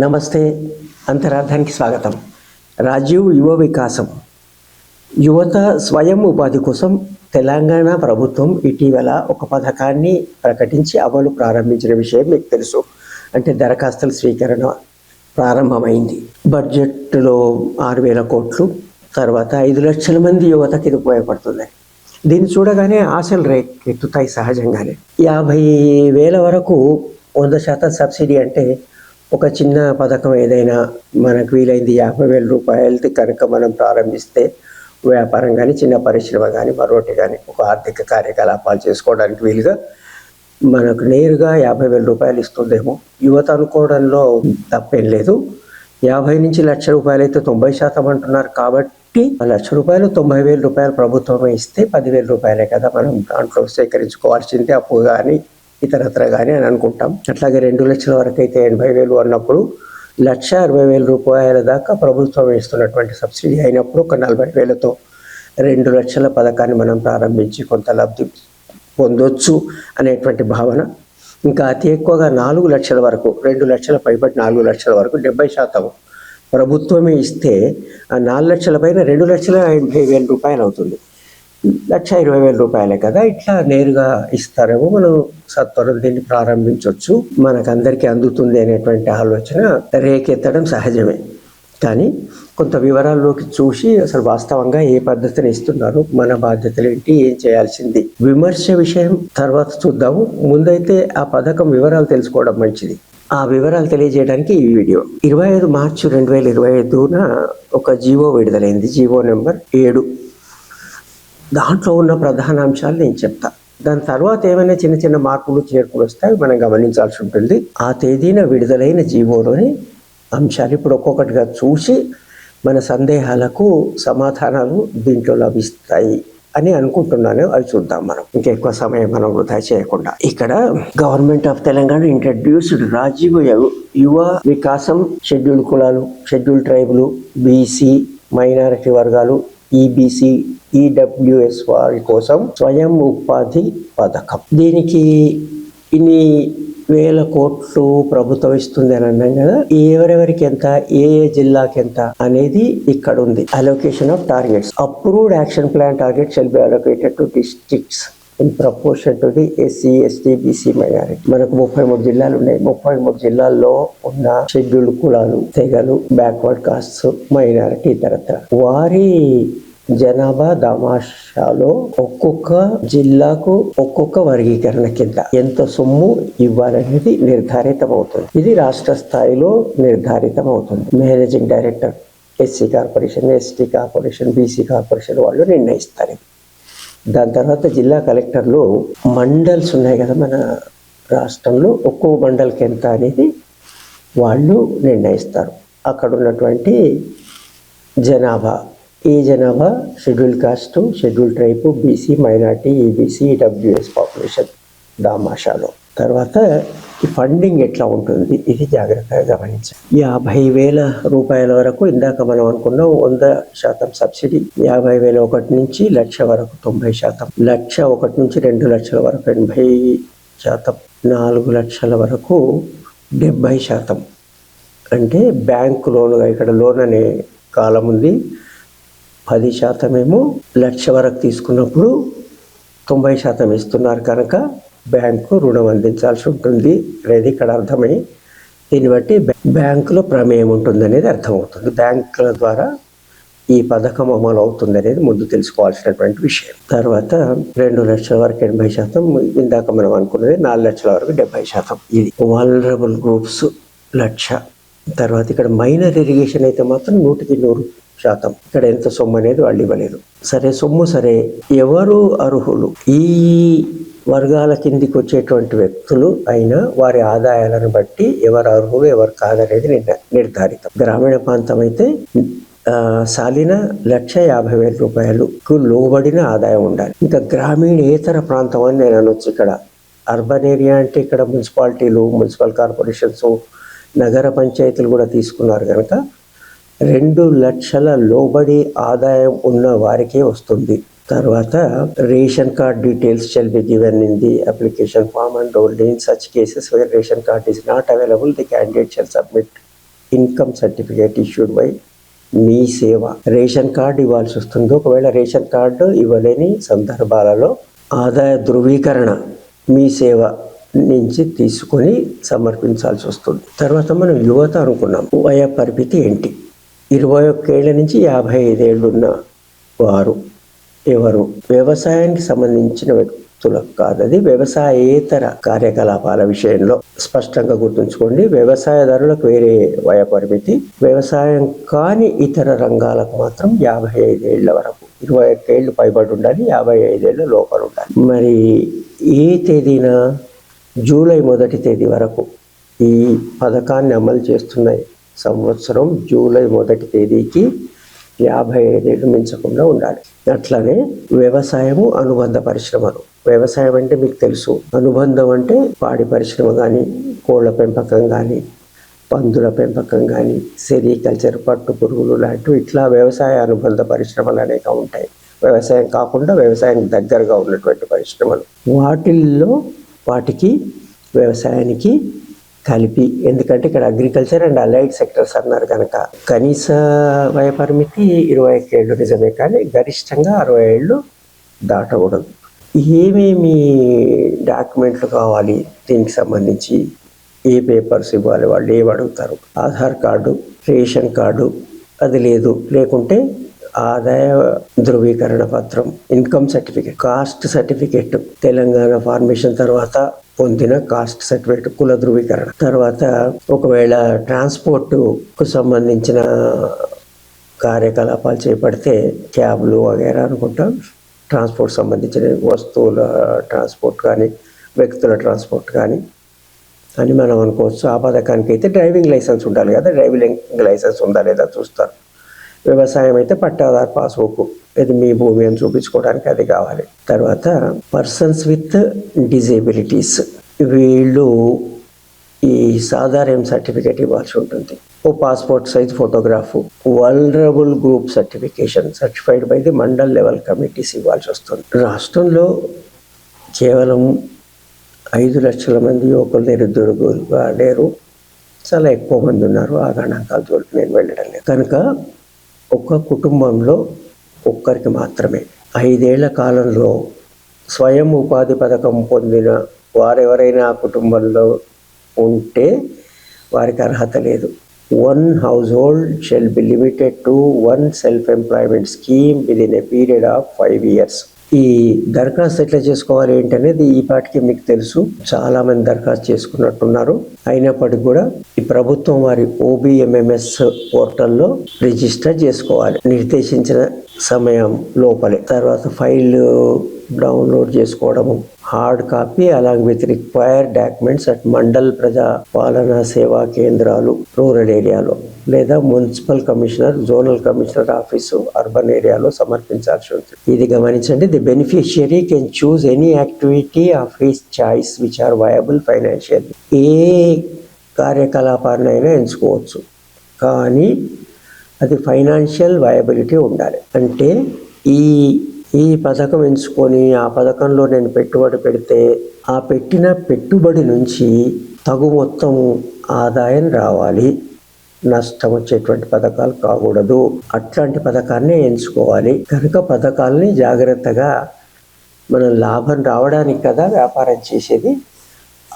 నమస్తే అంతరార్థానికి స్వాగతం. రాజీవ్ యువ వికాసం. యువత స్వయం ఉపాధి కోసం తెలంగాణ ప్రభుత్వం ఇటీవల ఒక పథకాన్ని ప్రకటించి అమలు ప్రారంభించిన విషయం మీకు తెలుసు. అంటే దరఖాస్తుల స్వీకరణ ప్రారంభమైంది. బడ్జెట్లో ఆరు వేల కోట్లు తర్వాత ఐదు లక్షల మంది యువతకి ఇది ఉపయోగపడుతుంది. దీన్ని చూడగానే ఆశలు రేకెత్తుతాయి సహజంగానే. యాభై వేల వరకు వంద శాతం సబ్సిడీ అంటే ఒక చిన్న పథకం ఏదైనా మనకు వీలైంది యాభై వేల రూపాయలది కనుక మనం ప్రారంభిస్తే వ్యాపారం కానీ చిన్న పరిశ్రమ కానీ మరొకటి కానీ ఒక ఆర్థిక కార్యకలాపాలు చేసుకోవడానికి వీలుగా మనకు నేరుగా యాభై వేల రూపాయలు ఇస్తుందేమో. యువత అనుకోవడంలో తప్పేం లేదు. యాభై నుంచి లక్ష రూపాయలు అయితే తొంభై శాతం అంటున్నారు కాబట్టి ఆ లక్ష రూపాయలు తొంభై వేల రూపాయలు ప్రభుత్వమే ఇస్తే పదివేల రూపాయలే కదా మనం దాంట్లో సేకరించుకోవాల్సిందే. అప్పు కానీ ఇతరత్ర కానీ అని అనుకుంటాం. అట్లాగే రెండు లక్షల వరకు అయితే ఎనభై వేలు అన్నప్పుడు లక్ష అరవై వేల రూపాయల దాకా ప్రభుత్వం ఇస్తున్నటువంటి సబ్సిడీ అయినప్పుడు ఒక నలభై వేలతో రెండు లక్షల పథకాన్ని మనం ప్రారంభించి కొంత లబ్ధి పొందొచ్చు అనేటువంటి భావన. ఇంకా అతి ఎక్కువగా నాలుగు లక్షల వరకు రెండు లక్షల పైబడి నాలుగు లక్షల వరకు డెబ్బై శాతం ప్రభుత్వమే ఇస్తే ఆ నాలుగు లక్షల పైన రెండు లక్షల ఎనభై వేల రూపాయలు అవుతుంది లక్ష ఇరవై వేల రూపాయలే కదా ఇట్లా నేరుగా ఇస్తారేమో మనం సత్వరం దీన్ని ప్రారంభించవచ్చు మనకందరికీ అందుతుంది అనేటువంటి ఆలోచన రేకెత్తడం సహజమే. కానీ కొంత వివరాల్లోకి చూసి అసలు వాస్తవంగా ఏ పద్ధతిని ఇస్తున్నారు మన బాధ్యతలు ఏంటి ఏం చేయాల్సింది? విమర్శ విషయం తర్వాత చూద్దాము. ముందైతే ఆ పథకం వివరాలు తెలుసుకోవడం మంచిది. ఆ వివరాలు తెలియజేయడానికి ఈ వీడియో. ఇరవై ఐదు మార్చి రెండు వేల ఇరవై ఐదున ఒక జీవో విడుదలైంది. జీవో నెంబర్ ఏడు. దాంట్లో ఉన్న ప్రధాన అంశాలు నేను చెప్తా. దాని తర్వాత ఏమైనా చిన్న చిన్న మార్పులు చేర్పులు వస్తాయి మనం గమనించాల్సి ఉంటుంది. ఆ తేదీన విడుదలైన జీవోలోని అంశాలు ఇప్పుడు ఒక్కొక్కటిగా చూసి మన సందేహాలకు సమాధానాలు దీంట్లో లభిస్తాయి అని అనుకుంటున్నాను. అవి చూద్దాం మనం. ఇంకెక్కువ సమయం మనం వృధా చేయకుండా. ఇక్కడ government of Telangana introduced Rajiv Yuva Vikasam schedule కులాలు షెడ్యూల్ ట్రైబులు బీసీ మైనారిటీ వర్గాలు ఈబీసీ ఈడబ్ల్యూఎస్ వారి కోసం స్వయం ఉపాధి పథకం. దీనికి ఇన్ని వేల కోట్లు ప్రభుత్వం ఇస్తుంది అని అన్నాం కదా ఎవరెవరికి ఎంత ఏ ఏ జిల్లాకి ఎంత అనేది ఇక్కడ ఉంది allocation of targets approved action plan target shall be allocated to districts in proportion to the SC ST BC minority మనకు ముప్పై మూడు జిల్లాలు ఉన్నాయి. ముప్పై మూడు జిల్లాల్లో ఉన్న షెడ్యూల్డ్ కులాలు తెగలు బ్యాక్వర్డ్ కాస్ట్ మైనారిటీ ఇతరత్ర. వారి జనాభా దామాషాలో ఒక్కొక్క జిల్లాకు ఒక్కొక్క వర్గీకరణ కింద ఎంత సొమ్ము ఇవ్వాలనేది నిర్ధారితం అవుతుంది ఇది రాష్ట్ర స్థాయిలో నిర్ధారితం అవుతుంది managing director SC corporation ST corporation BC corporation వాళ్ళు నిర్ణయిస్తారు దాని తర్వాత జిల్లా కలెక్టర్లు మండల్స్ ఉన్నాయి కదా మన రాష్ట్రంలో ఒక్కో మండల్కి ఎంత అనేది వాళ్ళు నిర్ణయిస్తారు. అక్కడ ఉన్నటువంటి జనాభా ఈ జనాభా schedule caste schedule tribe BC minority EBC WS population దామాషాలో. తర్వాత ఈ ఫండింగ్ ఎట్లా ఉంటుంది? ఇది జాగ్రత్తగా గమనించాలి యాభై వేల రూపాయల వరకు ఇందాక మనం అనుకున్నాం వంద శాతం సబ్సిడీ యాభై వేల ఒకటి నుంచి లక్ష వరకు తొంభై శాతం లక్ష ఒకటి నుంచి రెండు లక్షల వరకు ఎనభై శాతం నాలుగు లక్షల వరకు డెబ్బై శాతం. అంటే బ్యాంకు లోనుగా ఇక్కడ లోన్ అనే కాలం ఉంది. పది శాతం ఏమో లక్ష వరకు తీసుకున్నప్పుడు తొంభై శాతం ఇస్తున్నారు కనుక బ్యాంకు రుణం అందించాల్సి ఉంటుంది. అనేది ఇక్కడ అర్థమై దీన్ని బట్టి బ్యాంకులో ప్రమేయం ఉంటుంది అనేది అర్థమవుతుంది. బ్యాంకుల ద్వారా ఈ పథకం అమలు అవుతుంది అనేది ముందు తెలుసుకోవాల్సినటువంటి విషయం. తర్వాత రెండు లక్షల వరకు ఎనభై శాతం ఇందాక మనం అనుకున్నది నాలుగు లక్షల వరకు డెబ్బై శాతం. ఇది వాలరబుల్ గ్రూప్స్ లక్ష. తర్వాత ఇక్కడ మైనర్ ఇరిగేషన్ అయితే మాత్రం నూటికి నూరు శాతం. ఇక్కడ ఎంత సొమ్ము అనేది వాళ్ళు ఇవ్వలేదు సరే సొమ్ము సరే. ఎవరు అర్హులు? ఈ వర్గాల కిందికి వచ్చేటువంటి వ్యక్తులు అయినా వారి ఆదాయాలను బట్టి ఎవరు అర్హులు ఎవరు కాదనేది నిర్ధారితం. గ్రామీణ ప్రాంతం అయితే సాలిన లక్ష యాభై వేల రూపాయలకు లోబడిన ఆదాయం ఉండాలి. ఇంకా గ్రామీణేతర ప్రాంతం అని నేను అనొచ్చు ఇక్కడ. అర్బన్ ఏరియా అంటే ఇక్కడ మున్సిపాలిటీలు మున్సిపల్ కార్పొరేషన్స్ నగర పంచాయతీలు కూడా తీసుకున్నారు కనుక రెండు లక్షల లోబడి ఆదాయం ఉన్న వారికే వస్తుంది. తర్వాత ration card details shall be given in the application form and only in such cases where ration card is not available the candidate shall submit income certificate issued by Mee Seva. Ration card ఇవ్వాల్సి వస్తుంది. ఒకవేళ ration card ఇవ్వలేని సందర్భాలలో ఆదాయ ధృవీకరణ మీ సేవ నుంచి తీసుకొని సమర్పించాల్సి వస్తుంది. తర్వాత మనం యువత అనుకున్నాం. వయ పరిమితి ఏంటి? ఇరవై ఒక్కేళ్ళ నుంచి యాభై ఐదేళ్ళు ఉన్న వారు ఎవరు? వ్యవసాయానికి సంబంధించిన వ్యక్తులకు కాదు అది. వ్యవసాయేతర కార్యకలాపాల విషయంలో స్పష్టంగా గుర్తుంచుకోండి. వ్యవసాయదారులకు వేరే వయపరిమితి వ్యవసాయం కాని ఇతర రంగాలకు మాత్రం యాభై ఐదేళ్ళ వరకు ఇరవై ఒక్కేళ్ళు పైబడి ఉండాలి యాభై ఐదేళ్ళ లోపల ఉండాలి. మరి ఏ తేదీన? జూలై మొదటి తేదీ వరకు ఈ పథకాన్ని అమలు చేస్తున్నాయి. సంవత్సరం జూలై మొదటి తేదీకి యాభై ఐదేళ్ళు మించకుండా ఉండాలి. అట్లానే వ్యవసాయము అనుబంధ పరిశ్రమలు. వ్యవసాయం అంటే మీకు తెలుసు. అనుబంధం అంటే పాడి పరిశ్రమ కానీ కోళ్ళ పెంపకం కానీ పందుల పెంపకం కానీ సెరికల్చర్ పట్టు పురుగులు లాంటివి ఇట్లా వ్యవసాయ అనుబంధ పరిశ్రమలు అనేక ఉంటాయి. వ్యవసాయం కాకుండా వ్యవసాయం దగ్గరగా ఉన్నటువంటి పరిశ్రమలు. వాటిల్లో వాటికి వ్యవసాయానికి కలిపి ఎందుకంటే ఇక్కడ అగ్రికల్చర్ అండ్ అలైడ్ సెక్టర్స్ అన్నారు కనుక. కనీస వయ పరిమితి ఇరవై ఒక్క ఏళ్ళు నిజమే కానీ గరిష్టంగా అరవై ఏళ్ళు దాటకూడదు ఏమేమి డాక్యుమెంట్లు కావాలి? దీనికి సంబంధించి ఏ పేపర్స్ ఇవ్వాలి? వాళ్ళు ఏమి అడుగుతారు? ఆధార్ కార్డు రేషన్ కార్డు అది లేదు. లేకుంటే ఆదాయ ధృవీకరణ పత్రం income certificate caste certificate Telangana formation తర్వాత పొందిన కాస్ట్ సర్టిఫికేట్ కుల ధృవీకరణ. తర్వాత ఒకవేళ ట్రాన్స్పోర్ట్కు సంబంధించిన కార్యకలాపాలు చేపడితే క్యాబ్లు వగేరా అనుకుంటాం. ట్రాన్స్పోర్ట్ సంబంధించిన వస్తువుల ట్రాన్స్పోర్ట్ కానీ వ్యక్తుల ట్రాన్స్పోర్ట్ కానీ అని మనం అనుకోవచ్చు. ఆ పథకానికి అయితే డ్రైవింగ్ లైసెన్స్ ఉండాలి కదా. డ్రైవింగ్ లైసెన్స్ ఉందా లేదా చూస్తారు. వ్యవసాయం అయితే పట్టాదారు పాస్బుక్ ఇది మీ భూమి అని చూపించుకోవడానికి అది కావాలి. తర్వాత పర్సన్స్ విత్ డిజేబిలిటీస్ వీళ్ళు ఈ సాధారణ సర్టిఫికేట్ ఇవ్వాల్సి ఉంటుంది. ఓ passport size photograph vulnerable group certification certified by the mandal level committees ఇవ్వాల్సి వస్తుంది. రాష్ట్రంలో కేవలం ఐదు లక్షల మంది యువకులు నిరుద్యోగులుగా లేరు చాలా ఎక్కువ మంది ఉన్నారు. ఆ గణాంకాల నేను వెళ్ళడం లేదు. కనుక ఒక్క కుటుంబంలో ఒక్కరికి మాత్రమే. ఐదేళ్ళ కాలంలో స్వయం ఉపాధి పథకం పొందిన వారెవరైనా ఆ కుటుంబంలో ఉంటే వారికి అర్హత లేదు. One household shall be limited to one self employment scheme within a period of five years. ఈ దరఖాస్తు ఎట్లా చేసుకోవాలి ఏంటనేది ఈ పాటికి మీకు తెలుసు. చాలా మంది దరఖాస్తు చేసుకున్నట్టున్నారు. అయినప్పటికీ కూడా ఈ ప్రభుత్వం వారి ఓబిఎంఎంఎస్ పోర్టల్లో రిజిస్టర్ చేసుకోవాలి. నిర్దేశించిన సమయం లోపలే. తర్వాత ఫైల్ డౌన్లోడ్ చేసుకోవడము హార్డ్ కాపీ అలాగే with required documents at mandal ప్రజా పాలనా సేవా కేంద్రాలు రూరల్ ఏరియాలో లేదా municipal commissioner zonal commissioner office urban ఏరియాలో సమర్పించాల్సి ఉంటుంది. ఇది గమనించండి. The beneficiary can choose any activity of his choice which are viable financial ఏ కార్యకలాపాన్నైనా ఎంచుకోవచ్చు. కానీ అది ఫైనాన్షియల్ వయబిలిటీ ఉండాలి. అంటే ఈ ఈ పథకం ఎంచుకొని ఆ పథకంలో నేను పెట్టుబడి పెడితే ఆ పెట్టిన పెట్టుబడి నుంచి తగు మొత్తం ఆదాయం రావాలి. నష్టం వచ్చేటువంటి పథకాలు కాకూడదు. అట్లాంటి పథకాన్ని ఎంచుకోవాలి. కనుక పథకాలని జాగ్రత్తగా మనం లాభం రావడానికి కదా వ్యాపారం చేసేది.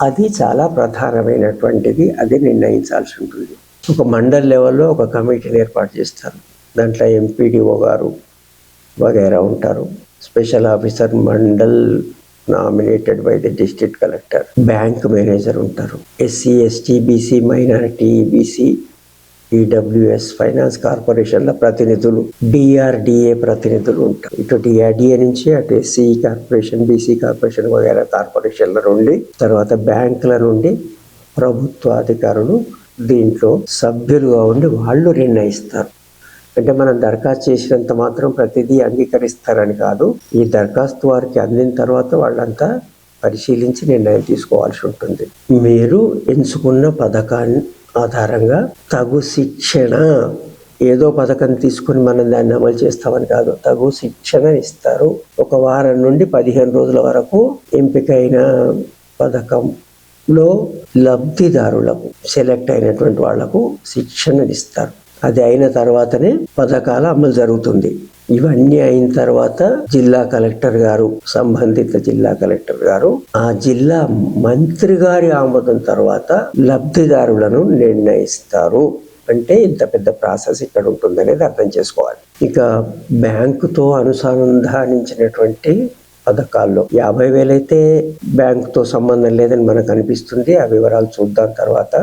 అది చాలా ప్రధానమైనటువంటిది. అది నిర్ణయించాల్సి ఉంటుంది. ఒక మండల్ లెవెల్లో ఒక కమిటీని ఏర్పాటు చేస్తారు. దాంట్లో ఎంపీడీఓ గారు వగైరా ఉంటారు. Special officer mandal nominated by the district collector. Bank manager ఉంటారు. SC ST BC minority BC EWS finance కార్పొరేషన్ల ప్రతినిధులు డిఆర్డిఏ ప్రతినిధులు ఉంటారు. ఇటు డిఆర్డిఏ నుంచి అటు ఎస్సీ కార్పొరేషన్ బీసీ కార్పొరేషన్ వగైరా కార్పొరేషన్ల నుండి తర్వాత బ్యాంకుల నుండి ప్రభుత్వ అధికారులు దీంట్లో సభ్యులుగా ఉండి వాళ్ళు నిర్ణయిస్తారు. అంటే మనం దరఖాస్తు చేసినంత మాత్రం ప్రతిదీ అంగీకరిస్తారని కాదు. ఈ దరఖాస్తు వారికి అందిన తర్వాత వాళ్ళంతా పరిశీలించి నిర్ణయం తీసుకోవాల్సి ఉంటుంది. మీరు ఎంచుకున్న పథకాన్ని ఆధారంగా తగు శిక్షణ ఏదో పథకం తీసుకుని మనం దాన్ని అమలు చేస్తామని కాదు తగు శిక్షణ ఇస్తారు. ఒక వారం నుండి పదిహేను రోజుల వరకు ఎంపికైన పథకంలో లబ్ధిదారులకు సెలెక్ట్ అయినటువంటి వాళ్ళకు శిక్షణ ఇస్తారు. అది అయిన తర్వాతనే పథకాల అమలు జరుగుతుంది. ఇవన్నీ అయిన తర్వాత జిల్లా కలెక్టర్ గారు సంబంధిత జిల్లా కలెక్టర్ గారు ఆ జిల్లా మంత్రి గారి ఆమోదం తర్వాత లబ్ధిదారులను నిర్ణయిస్తారు. అంటే ఇంత పెద్ద ప్రాసెస్ ఇక్కడ ఉంటుందనేది అర్థం చేసుకోవాలి. ఇక బ్యాంకుతో అనుసంధానించినటువంటి పథకాల్లో యాభై వేలైతే బ్యాంకుతో సంబంధం లేదని మనకు అనిపిస్తుంది. ఆ వివరాలు చూద్దాం తర్వాత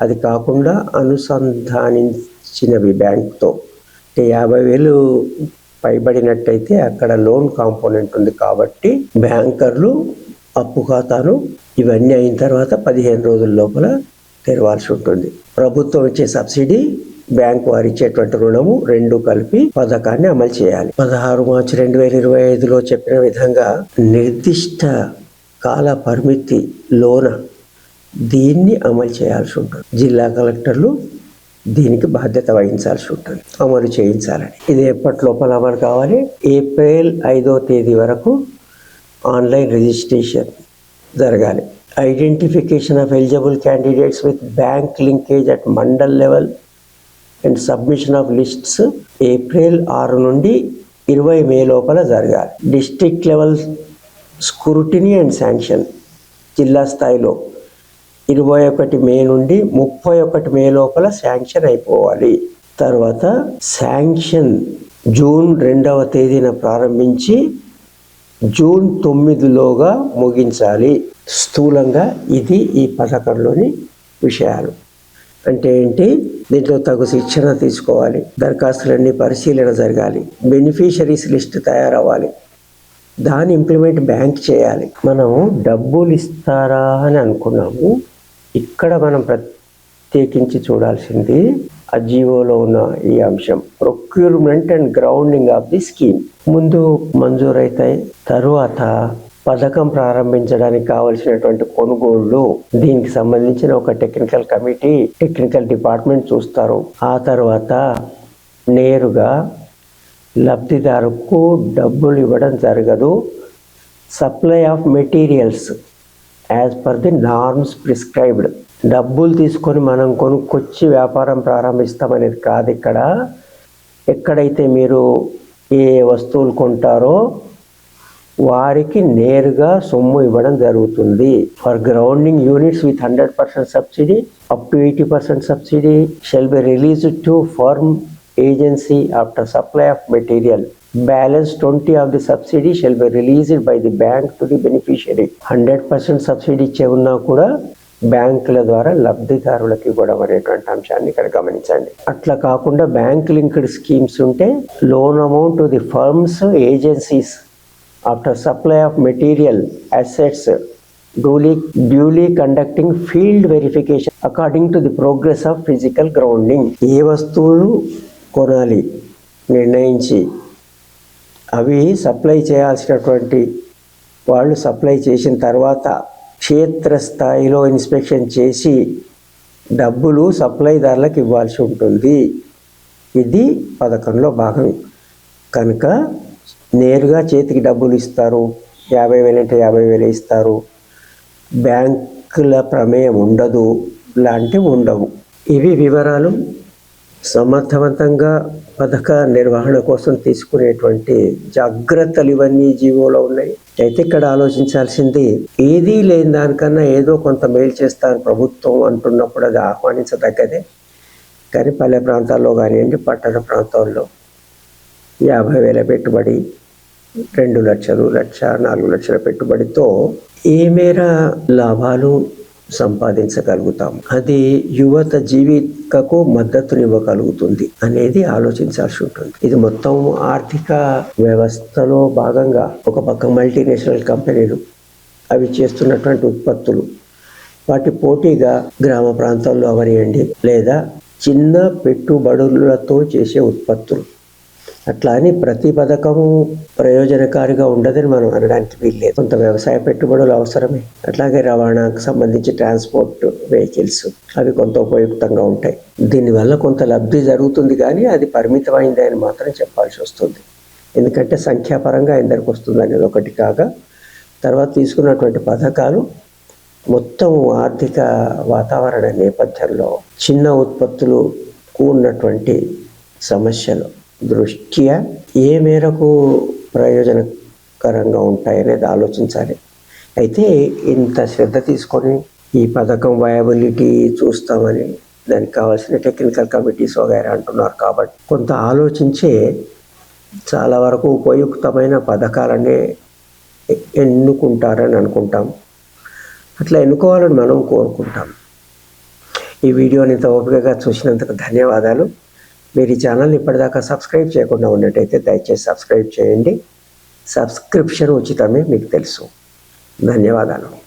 అది కాకుండా అనుసంధానించినవి బ్యాంకుతో. అంటే యాభై వేలు పైబడినట్టయితే అక్కడ లోన్ కాంపోనెంట్ ఉంది కాబట్టి బ్యాంకర్లు అప్పు ఖాతాను ఇవన్నీ అయిన తర్వాత పదిహేను రోజుల లోపల తెరవాల్సి ఉంటుంది. ప్రభుత్వం ఇచ్చే సబ్సిడీ బ్యాంక్ వారు ఇచ్చేటువంటి రుణము రెండు కలిపి పథకాన్ని అమలు చేయాలి. పదహారు మార్చి రెండు వేల ఇరవై ఐదులో చెప్పిన విధంగా నిర్దిష్ట కాల పరిమితి లోన దీన్ని అమలు చేయాల్సి ఉంటుంది. జిల్లా కలెక్టర్లు దీనికి బాధ్యత వహించాల్సి ఉంటుంది. అమలు చేయించాలని. ఇది ఎప్పటి లోపల అమలు కావాలి? ఏప్రిల్ ఐదో తేదీ వరకు ఆన్లైన్ రిజిస్ట్రేషన్ జరగాలి. Identification of eligible candidates with bank linkage at mandal level and submission of lists April ఆరు నుండి ఇరవై మే లోపల జరగాలి. District level scrutiny and sanction జిల్లా స్థాయిలో ఇరవై ఒకటి మే నుండి ముప్పై ఒకటి మే లోపల శాంక్షన్ అయిపోవాలి. తర్వాత శాంక్షన్ జూన్ రెండవ తేదీన ప్రారంభించి జూన్ తొమ్మిదిలోగా ముగించాలి. స్థూలంగా ఇది ఈ పథకంలోని విషయాలు. అంటే ఏంటి? దీంట్లో తగు శిక్షణ తీసుకోవాలి. దరఖాస్తులన్నీ పరిశీలన జరగాలి. బెనిఫిషరీస్ లిస్ట్ తయారవ్వాలి. దాని ఇంప్లిమెంట్ బ్యాంక్ చేయాలి. మనం డబ్బులు ఇస్తారా అని అనుకున్నాము. ఇక్కడ మనం ప్రత్యేకించి చూడాల్సింది అజీవోలో ఉన్న ఈ అంశం. Procurement and grounding of the scheme ముందు మంజూరైతాయి తరువాత పథకం ప్రారంభించడానికి కావలసినటువంటి కొనుగోళ్ళు. దీనికి సంబంధించిన ఒక టెక్నికల్ కమిటీ టెక్నికల్ డిపార్ట్మెంట్ చూస్తారు. ఆ తర్వాత నేరుగా లబ్ధిదారుకు డబ్బులు ఇవ్వడం జరగదు. Supply of materials as per the norms prescribed డబ్బులు తీసుకొని మనం కొనుక్కొచ్చి వ్యాపారం ప్రారంభిస్తామనేది కాదు ఇక్కడ. ఎక్కడైతే మీరు ఏ వస్తువులు కొంటారో వారికి నేరుగా సొమ్ము ఇవ్వడం జరుగుతుంది. For grounding units with hundred percent subsidy up to eighty percent subsidy shall be release to firm agency after supply of material balance twenty of the subsidy shall be released by the bank to the beneficiary hundred percent subsidy ఇచ్చే ఉన్నా కూడా బ్యాంకుల ద్వారా లబ్ధిదారులకు ఇవ్వడం అనేటువంటి అంశాన్ని ఇక్కడ గమనించండి. అట్లా కాకుండా బ్యాంక్ లింక్డ్ స్కీమ్స్ ఉంటే loan amount the firms agencies after supply of material assets duly duly conducting field verification according to the progress of physical grounding ఏ వస్తువులు కొనాలి నిర్ణయించి అవి సప్లై చేయాల్సినటువంటి వాళ్ళు సప్లై చేసిన తర్వాత క్షేత్రస్థాయిలో ఇన్స్పెక్షన్ చేసి డబ్బులు సప్లైదారులకు ఇవ్వాల్సి ఉంటుంది. ఇది పథకంలో భాగం కనుక నేరుగా చేతికి డబ్బులు ఇస్తారు. యాభై వేలు అంటే యాభై వేలు ఇస్తారు. బ్యాంకుల ప్రమేయం ఉండదు. లాంటివి ఉండవు. ఇవి వివరాలు. సమర్థవంతంగా పథక నిర్వహణ కోసం తీసుకునేటువంటి జాగ్రత్తలు ఇవన్నీ జీవోలో ఉన్నాయి. అయితే ఇక్కడ ఆలోచించాల్సింది ఏదీ లేని దానికన్నా ఏదో కొంత మేలు చేస్తాను ప్రభుత్వం అంటున్నప్పుడు అది ఆహ్వానించదగ్గదే. కానీ పల్లె ప్రాంతాల్లో కానివ్వండి పట్టణ ప్రాంతాల్లో యాభై వేల పెట్టుబడి రెండు లక్షలు లక్ష నాలుగు లక్షల పెట్టుబడితో ఏ మేర లాభాలు సంపాదించగలుగుతాం అది యువత జీవికకు మద్దతునివ్వగలుగుతుంది అనేది ఆలోచించాల్సి ఉంటుంది. ఇది మొత్తం ఆర్థిక వ్యవస్థలో భాగంగా ఒక పక్క మల్టీనేషనల్ కంపెనీలు అవి చేస్తున్నటువంటి ఉత్పత్తులు వాటి పోటీగా గ్రామ ప్రాంతాల్లో అవనియండి లేదా చిన్న పెట్టుబడులతో చేసే ఉత్పత్తులు. అట్లా అని ప్రతి పథకము ప్రయోజనకారిగా ఉండదని మనం అనడానికి వీల్లేదు. కొంత వ్యవసాయ పెట్టుబడులు అవసరమే. అట్లాగే రవాణాకు సంబంధించి ట్రాన్స్పోర్ట్ వెహికల్స్ అవి కొంత ఉపయుక్తంగా ఉంటాయి. దీనివల్ల కొంత లబ్ధి జరుగుతుంది కానీ అది పరిమితమైంది అని మాత్రం చెప్పాల్సి వస్తుంది. ఎందుకంటే సంఖ్యాపరంగా ఎందరికి వస్తుంది అనేది ఒకటి కాగా తర్వాత తీసుకున్నటువంటి పథకాలు మొత్తం ఆర్థిక వాతావరణ నేపథ్యంలో చిన్న ఉత్పత్తులు ఉన్నటువంటి సమస్యలు. దృష్ట్యా ఏ మేరకు ప్రయోజనకరంగా ఉంటాయనేది ఆలోచించాలి. అయితే ఇంత శ్రద్ధ తీసుకొని ఈ పథకం వయబిలిటీ చూస్తామని దానికి కావాల్సిన టెక్నికల్ కమిటీస్ వగైరా అంటున్నారు కాబట్టి కొంత ఆలోచించే చాలా వరకు ఉపయుక్తమైన పథకాలనే ఎన్నుకుంటారని అనుకుంటాం. అట్లా ఎన్నుకోవాలని మనం కోరుకుంటాం. ఈ వీడియోని ఇంత ఓపికగా చూసినందుకు ధన్యవాదాలు. మీరు ఈ ఛానల్ని ఇప్పటిదాకా సబ్స్క్రైబ్ చేయకుండా ఉన్నట్టయితే దయచేసి సబ్స్క్రైబ్ చేయండి. సబ్స్క్రిప్షన్ ఉచితమే మీకు తెలుసు. ధన్యవాదాలు.